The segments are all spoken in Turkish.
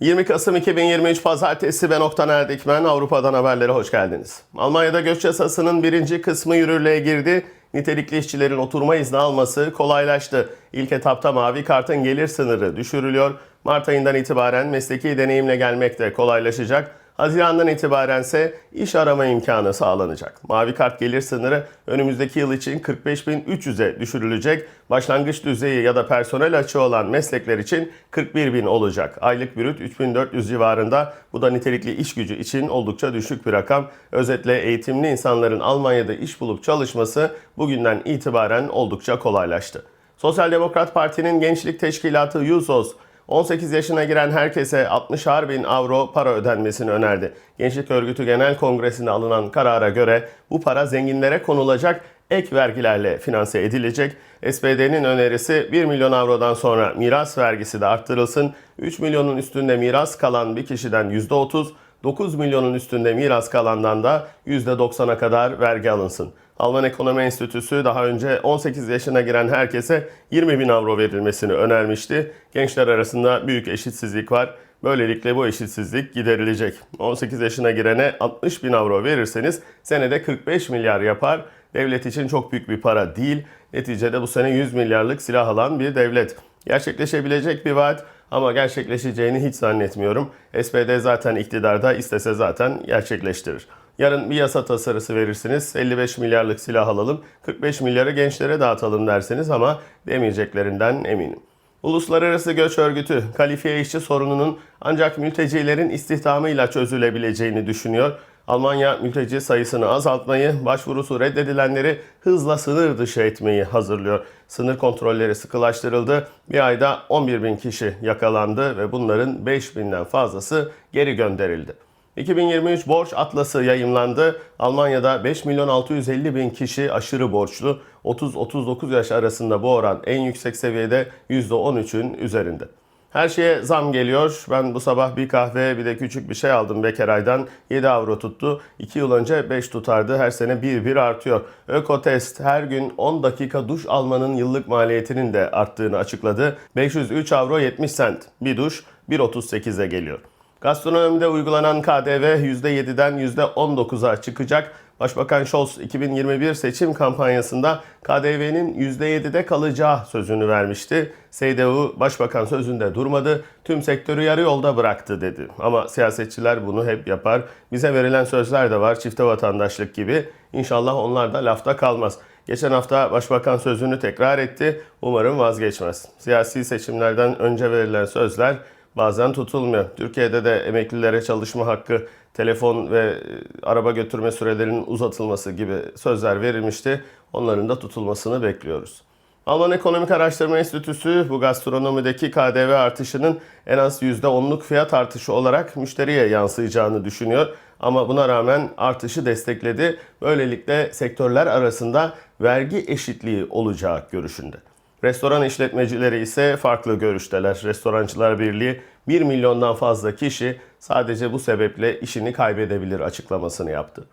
20 Kasım 2023 Pazartesi ben Oktan Erdikmen. Avrupa'dan haberlere hoş geldiniz. Almanya'da göç yasasının birinci kısmı yürürlüğe girdi. Nitelikli işçilerin oturma izni alması kolaylaştı. İlk etapta mavi kartın gelir sınırı düşürülüyor. Mart ayından itibaren mesleki deneyimle gelmek de kolaylaşacak. Haziran'dan itibaren ise iş arama imkanı sağlanacak. Mavi kart gelir sınırı önümüzdeki yıl için 45.300'e düşürülecek. Başlangıç düzeyi ya da personel açığı olan meslekler için 41.000 olacak. Aylık brüt 3.400 civarında. Bu da nitelikli iş gücü için oldukça düşük bir rakam. Özetle eğitimli insanların Almanya'da iş bulup çalışması bugünden itibaren oldukça kolaylaştı. Sosyal Demokrat Parti'nin gençlik teşkilatı Yusos 18 yaşına giren herkese 60'ar bin avro para ödenmesini önerdi. Gençlik Örgütü Genel Kongresi'nde alınan karara göre bu para zenginlere konulacak ek vergilerle finanse edilecek. SPD'nin önerisi 1 milyon avrodan sonra miras vergisi de arttırılsın. 3 milyonun üstünde miras kalan bir kişiden %30, 9 milyonun üstünde miras kalandan da %90'a kadar vergi alınsın. Alman Ekonomi Enstitüsü daha önce 18 yaşına giren herkese 20 bin avro verilmesini önermişti. Gençler arasında büyük eşitsizlik var. Böylelikle bu eşitsizlik giderilecek. 18 yaşına girene 60 bin avro verirseniz senede 45 milyar yapar. Devlet için çok büyük bir para değil. Neticede bu sene 100 milyarlık silah alan bir devlet. Gerçekleşebilecek bir vaat ama gerçekleşeceğini hiç zannetmiyorum. SPD zaten iktidarda istese zaten gerçekleştirir. Yarın bir yasa tasarısı verirsiniz. 55 milyarlık silah alalım, 45 milyarı gençlere dağıtalım derseniz ama demeyeceklerinden eminim. Uluslararası Göç Örgütü kalifiye işçi sorununun ancak mültecilerin istihdamıyla çözülebileceğini düşünüyor. Almanya mülteci sayısını azaltmayı, başvurusu reddedilenleri hızla sınır dışı etmeyi hazırlıyor. Sınır kontrolleri sıkılaştırıldı. Bir ayda 11 bin kişi yakalandı ve bunların 5 binden fazlası geri gönderildi. 2023 borç atlası yayımlandı. Almanya'da 5 milyon 650 bin kişi aşırı borçlu. 30-39 yaş arasında bu oran en yüksek seviyede %13'ün üzerinde. Her şeye zam geliyor. Ben bu sabah bir kahve bir de küçük bir şey aldım Bekeray'dan. 7 avro tuttu. 2 yıl önce 5 tutardı. Her sene 1-1 artıyor. Ökotest her gün 10 dakika duş almanın yıllık maliyetinin de arttığını açıkladı. 503 avro 70 sent. Bir duş 1.38'e geliyor. Gastronomide uygulanan KDV %7'den %19'a çıkacak. Başbakan Scholz 2021 seçim kampanyasında KDV'nin %7'de kalacağı sözünü vermişti. CDU başbakan sözünde durmadı, tüm sektörü yarı yolda bıraktı dedi. Ama siyasetçiler bunu hep yapar. Bize verilen sözler de var çifte vatandaşlık gibi. İnşallah onlar da lafta kalmaz. Geçen hafta başbakan sözünü tekrar etti. Umarım vazgeçmez. Siyasi seçimlerden önce verilen sözler bazen tutulmuyor. Türkiye'de de emeklilere çalışma hakkı, telefon ve e, araba götürme sürelerinin uzatılması gibi sözler verilmişti. Onların da tutulmasını bekliyoruz. Alman Ekonomik Araştırma Enstitüsü bu gastronomideki KDV artışının en az %10'luk fiyat artışı olarak müşteriye yansıyacağını düşünüyor. Ama buna rağmen artışı destekledi. Böylelikle sektörler arasında vergi eşitliği olacağı görüşünde. Restoran işletmecileri ise farklı görüşteler. Restorancılar Birliği 1 milyondan fazla kişi sadece bu sebeple işini kaybedebilir açıklamasını yaptı.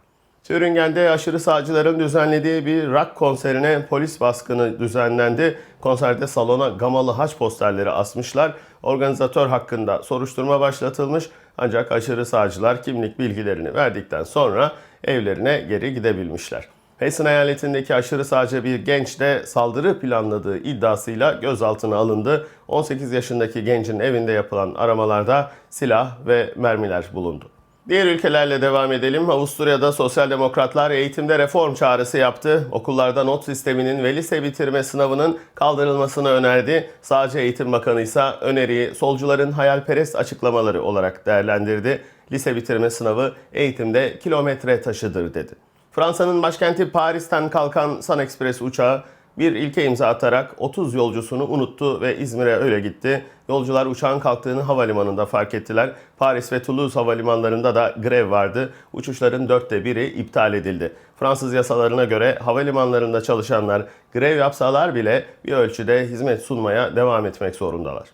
Thüringen'de aşırı sağcıların düzenlediği bir rock konserine polis baskını düzenlendi. Konserde salona gamalı haç posterleri asmışlar. Organizatör hakkında soruşturma başlatılmış ancak aşırı sağcılar kimlik bilgilerini verdikten sonra evlerine geri gidebilmişler. Hessen eyaletindeki aşırı sağcı bir genç de saldırı planladığı iddiasıyla gözaltına alındı. 18 yaşındaki gencin evinde yapılan aramalarda silah ve mermiler bulundu. Diğer ülkelerle devam edelim. Avusturya'da sosyal demokratlar eğitimde reform çağrısı yaptı. Okullarda not sisteminin ve lise bitirme sınavının kaldırılmasını önerdi. Sağcı Eğitim Bakanı ise öneriyi solcuların hayalperest açıklamaları olarak değerlendirdi. Lise bitirme sınavı eğitimde kilometre taşıdır dedi. Fransa'nın başkenti Paris'ten kalkan Sun Express uçağı bir ilke imza atarak 30 yolcusunu unuttu ve İzmir'e öyle gitti. Yolcular uçağın kalktığını havalimanında fark ettiler. Paris ve Toulouse havalimanlarında da grev vardı. Uçuşların dörtte biri iptal edildi. Fransız yasalarına göre havalimanlarında çalışanlar grev yapsalar bile bir ölçüde hizmet sunmaya devam etmek zorundalar.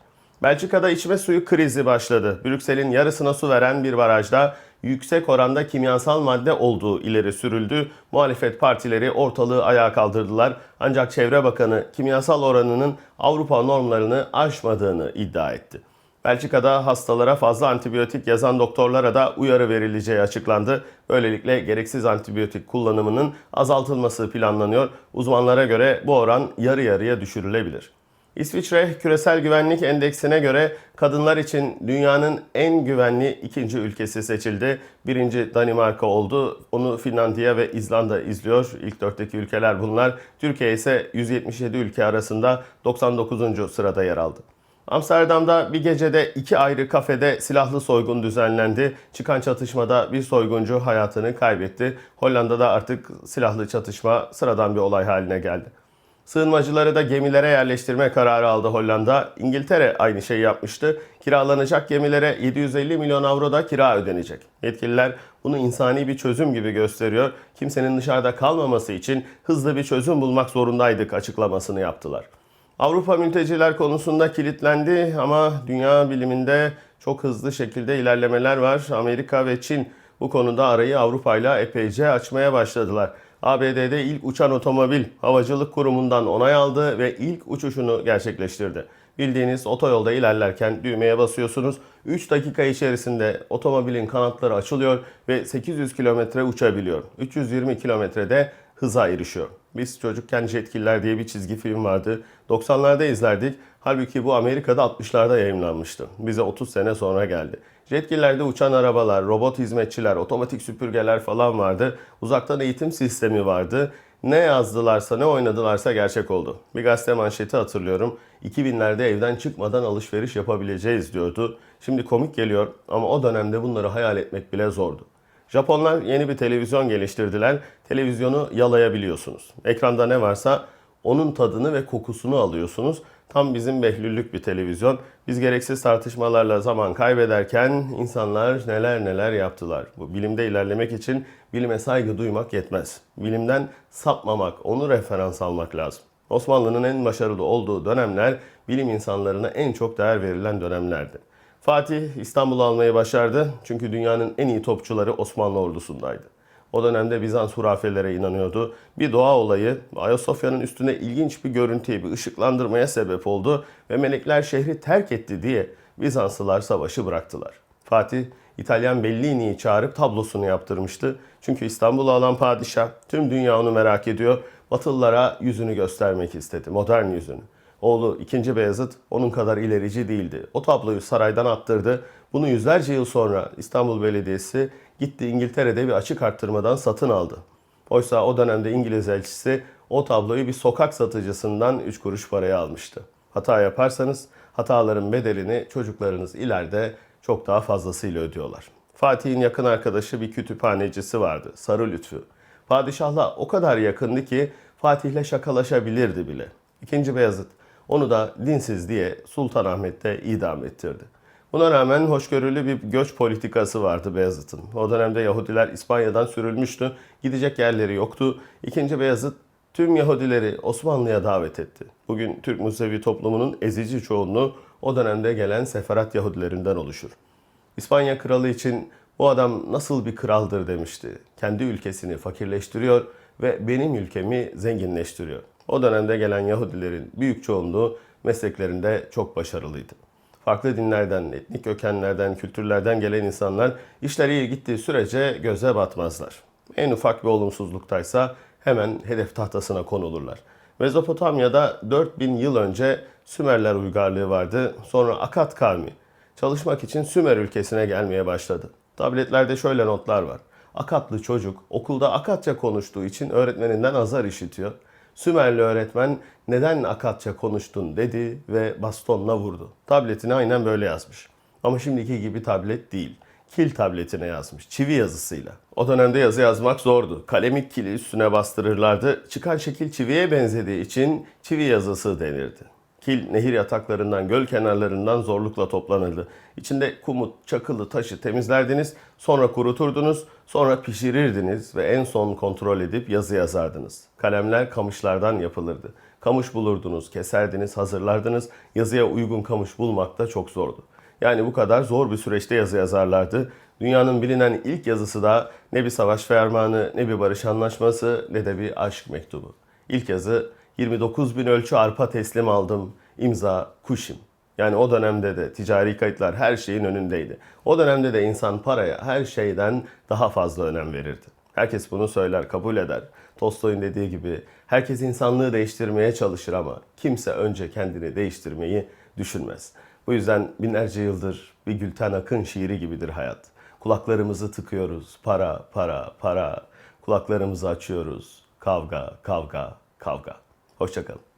Belçika'da içme suyu krizi başladı. Brüksel'in yarısına su veren bir barajda yüksek oranda kimyasal madde olduğu ileri sürüldü. Muhalefet partileri ortalığı ayağa kaldırdılar. Ancak Çevre Bakanı kimyasal oranının Avrupa normlarını aşmadığını iddia etti. Belçika'da hastalara fazla antibiyotik yazan doktorlara da uyarı verileceği açıklandı. Böylelikle gereksiz antibiyotik kullanımının azaltılması planlanıyor. Uzmanlara göre bu oran yarı yarıya düşürülebilir. İsviçre Küresel Güvenlik Endeksine göre kadınlar için dünyanın en güvenli ikinci ülkesi seçildi. Birinci Danimarka oldu. Onu Finlandiya ve İzlanda izliyor. İlk dörtteki ülkeler bunlar. Türkiye ise 177 ülke arasında 99. sırada yer aldı. Amsterdam'da bir gecede iki ayrı kafede silahlı soygun düzenlendi. Çıkan çatışmada bir soyguncu hayatını kaybetti. Hollanda'da artık silahlı çatışma sıradan bir olay haline geldi. Sığınmacıları da gemilere yerleştirme kararı aldı Hollanda. İngiltere aynı şeyi yapmıştı. Kiralanacak gemilere 750 milyon avro da kira ödenecek. Yetkililer bunu insani bir çözüm gibi gösteriyor. Kimsenin dışarıda kalmaması için hızlı bir çözüm bulmak zorundaydık açıklamasını yaptılar. Avrupa mülteciler konusunda kilitlendi ama dünya biliminde çok hızlı şekilde ilerlemeler var. Amerika ve Çin bu konuda arayı Avrupa ile epeyce açmaya başladılar. ABD'de ilk uçan otomobil havacılık kurumundan onay aldı ve ilk uçuşunu gerçekleştirdi. Bildiğiniz otoyolda ilerlerken düğmeye basıyorsunuz. 3 dakika içerisinde otomobilin kanatları açılıyor ve 800 kilometre uçabiliyor. 320 kilometrede hıza erişiyor. Biz çocukken Jetkiller diye bir çizgi film vardı. 90'larda izlerdik. Halbuki bu Amerika'da 60'larda yayınlanmıştı. Bize 30 sene sonra geldi. Jetkillerde uçan arabalar, robot hizmetçiler, otomatik süpürgeler falan vardı. Uzaktan eğitim sistemi vardı. Ne yazdılarsa, ne oynadılarsa gerçek oldu. Bir gazete manşeti hatırlıyorum. 2000'lerde evden çıkmadan alışveriş yapabileceğiz diyordu. Şimdi komik geliyor ama o dönemde bunları hayal etmek bile zordu. Japonlar yeni bir televizyon geliştirdiler. Televizyonu yalayabiliyorsunuz. Ekranda ne varsa onun tadını ve kokusunu alıyorsunuz. Tam bizim behlüllük bir televizyon. Biz gereksiz tartışmalarla zaman kaybederken insanlar neler neler yaptılar. Bu bilimde ilerlemek için bilime saygı duymak yetmez. Bilimden sapmamak, onu referans almak lazım. Osmanlı'nın en başarılı olduğu dönemler bilim insanlarına en çok değer verilen dönemlerdi. Fatih İstanbul'u almayı başardı çünkü dünyanın en iyi topçuları Osmanlı ordusundaydı. O dönemde Bizans hurafelere inanıyordu. Bir doğa olayı Ayasofya'nın üstüne ilginç bir görüntüye, bir ışıklandırmaya sebep oldu ve melekler şehri terk etti diye Bizanslılar savaşı bıraktılar. Fatih İtalyan Bellini'yi çağırıp tablosunu yaptırmıştı. Çünkü İstanbul'u alan padişah tüm dünya onu merak ediyor. Batılılara yüzünü göstermek istedi, modern yüzünü. Oğlu 2. Beyazıt onun kadar ilerici değildi. O tabloyu saraydan attırdı. Bunu yüzlerce yıl sonra İstanbul Belediyesi gitti İngiltere'de bir açık arttırmadan satın aldı. Oysa o dönemde İngiliz elçisi o tabloyu bir sokak satıcısından 3 kuruş paraya almıştı. Hata yaparsanız hataların bedelini çocuklarınız ileride çok daha fazlasıyla ödüyorlar. Fatih'in yakın arkadaşı bir kütüphanecisi vardı, Sarı Lütfü. Padişahla o kadar yakındı ki Fatih'le şakalaşabilirdi bile. İkinci Beyazıt onu da dinsiz diye Sultanahmet'te idam ettirdi. Buna rağmen hoşgörülü bir göç politikası vardı Beyazıt'ın. O dönemde Yahudiler İspanya'dan sürülmüştü. Gidecek yerleri yoktu. İkinci Beyazıt tüm Yahudileri Osmanlı'ya davet etti. Bugün Türk Musevi toplumunun ezici çoğunluğu o dönemde gelen seferat Yahudilerinden oluşur. İspanya kralı için bu adam nasıl bir kraldır demişti. Kendi ülkesini fakirleştiriyor ve benim ülkemi zenginleştiriyor. O dönemde gelen Yahudilerin büyük çoğunluğu mesleklerinde çok başarılıydı. Farklı dinlerden, etnik kökenlerden, kültürlerden gelen insanlar işler iyi gittiği sürece göze batmazlar. En ufak bir olumsuzluktaysa hemen hedef tahtasına konulurlar. Mezopotamya'da 4000 yıl önce Sümerler uygarlığı vardı. Sonra Akat kavmi çalışmak için Sümer ülkesine gelmeye başladı. Tabletlerde şöyle notlar var. Akatlı çocuk okulda Akatça konuştuğu için öğretmeninden azar işitiyor. Sümerli öğretmen neden Akatça konuştun dedi ve bastonla vurdu. Tabletini aynen böyle yazmış. Ama şimdiki gibi tablet değil. Kil tabletine yazmış. Çivi yazısıyla. O dönemde yazı yazmak zordu. Kalemik kili üstüne bastırırlardı. Çıkan şekil çiviye benzediği için çivi yazısı denirdi. Kil nehir yataklarından, göl kenarlarından zorlukla toplanırdı. İçinde kumut, çakılı taşı temizlerdiniz, sonra kuruturdunuz, sonra pişirirdiniz ve en son kontrol edip yazı yazardınız. Kalemler kamışlardan yapılırdı. Kamış bulurdunuz, keserdiniz, hazırlardınız. Yazıya uygun kamış bulmak da çok zordu. Yani bu kadar zor bir süreçte yazı yazarlardı. Dünyanın bilinen ilk yazısı da ne bir savaş fermanı, ne bir barış anlaşması, ne de bir aşk mektubu. İlk yazı 29 bin ölçü arpa teslim aldım. İmza Kuşim. Yani o dönemde de ticari kayıtlar her şeyin önündeydi. O dönemde de insan paraya her şeyden daha fazla önem verirdi. Herkes bunu söyler, kabul eder. Tolstoy'un dediği gibi herkes insanlığı değiştirmeye çalışır ama kimse önce kendini değiştirmeyi düşünmez. Bu yüzden binlerce yıldır bir Gülten Akın şiiri gibidir hayat. Kulaklarımızı tıkıyoruz. Para, para, para. Kulaklarımızı açıyoruz. Kavga, kavga, kavga. Hoşçakalın.